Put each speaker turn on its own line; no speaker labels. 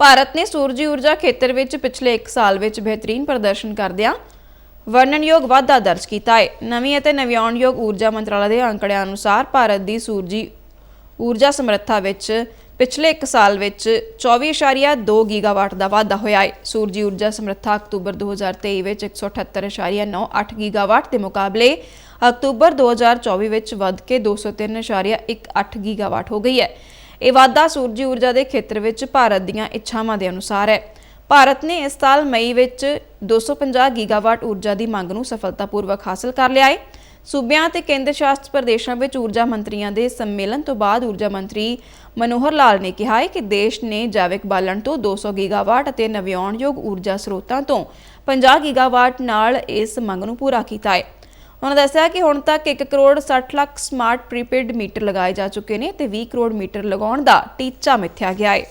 ਭਾਰਤ ਨੇ ਸੂਰਜੀ ਊਰਜਾ ਖੇਤਰ ਵਿੱਚ ਪਿਛਲੇ 1 ਸਾਲ ਵਿੱਚ ਬਿਹਤਰੀਨ ਪ੍ਰਦਰਸ਼ਨ ਕਰਦਿਆਂ ਵਰਣਨਯੋਗ ਵਾਧਾ ਦਰਜ ਕੀਤਾ ਹੈ। ਨਵੀਂ ਅਤੇ ਨਵਿਆਉਣਯੋਗ ਊਰਜਾ ਮੰਤਰਾਲਾ ਦੇ ਅੰਕੜਿਆਂ ਅਨੁਸਾਰ ਭਾਰਤ ਦੀ ਸੂਰਜੀ ਊਰਜਾ ਸਮਰੱਥਾ ਵਿੱਚ ਪਿਛਲੇ 1 ਸਾਲ ਵਿੱਚ 24.2 ਗੀਗਾਵਾਟ ਦਾ ਵਾਧਾ ਹੋਇਆ ਹੈ। ਸੂਰਜੀ ਊਰਜਾ ਸਮਰੱਥਾ ਅਕਤੂਬਰ 2023 ਵਿੱਚ 178.98 ਗੀਗਾਵਾਟ ਦੇ ਮੁਕਾਬਲੇ ਅਕਤੂਬਰ 2024 ਵਿੱਚ ਵੱਧ ਕੇ 203.18 ਗੀਗਾਵਾਟ ਹੋ ਗਈ ਹੈ। ਇਹ ਵਾਧਾ ਸੂਰਜੀ ਊਰਜਾ ਦੇ ਖੇਤਰ ਵਿੱਚ ਭਾਰਤ ਦੀਆਂ ਇੱਛਾਵਾਂ ਦੇ ਅਨੁਸਾਰ ਹੈ। ਭਾਰਤ ਨੇ ਇਸ ਸਾਲ ਮਈ ਵਿੱਚ 250 ਗੀਗਾਵਾਟ ਊਰਜਾ ਦੀ ਮੰਗ ਨੂੰ ਸਫਲਤਾਪੂਰਵਕ ਹਾਸਲ ਕਰ ਲਿਆ ਹੈ ਸੂਬਿਆਂ ਤੇ ਕੇਂਦਰ ਸ਼ਾਸਤ ਪ੍ਰਦੇਸ਼ਾਂ ਵਿੱਚ ਊਰਜਾ ਮੰਤਰੀਆਂ ਦੇ ਸੰਮੇਲਨ ਤੋਂ ਬਾਅਦ ਊਰਜਾ ਮੰਤਰੀ ਮਨੋਹਰ ਲਾਲ ਨੇ ਕਿਹਾ ਹੈ ਕਿ ਦੇਸ਼ ਨੇ ਜੈਵਿਕ ਬਾਲਣ ਤੋਂ 200 ਗੀਗਾਵਾਟ ਅਤੇ ਨਵਿਆਉਣਯੋਗ ਊਰਜਾ ਸਰੋਤਾਂ ਤੋਂ 50 ਗੀਗਾਵਾਟ ਨਾਲ ਇਸ ਮੰਗ ਨੂੰ ਪੂਰਾ ਕੀਤਾ ਹੈ ਉਹਨਾਂ ਦੱਸਿਆ ਕਿ ਹੁਣ ਤੱਕ 1 crore 60 lakh smart prepaid meter ਲਗਾਏ ਜਾ ਚੁੱਕੇ ਨੇ ਤੇ 20 ਕਰੋੜ ਮੀਟਰ ਲਗਾਉਣ ਦਾ ਟੀਚਾ ਮਿੱਥਿਆ ਗਿਆ ਹੈ।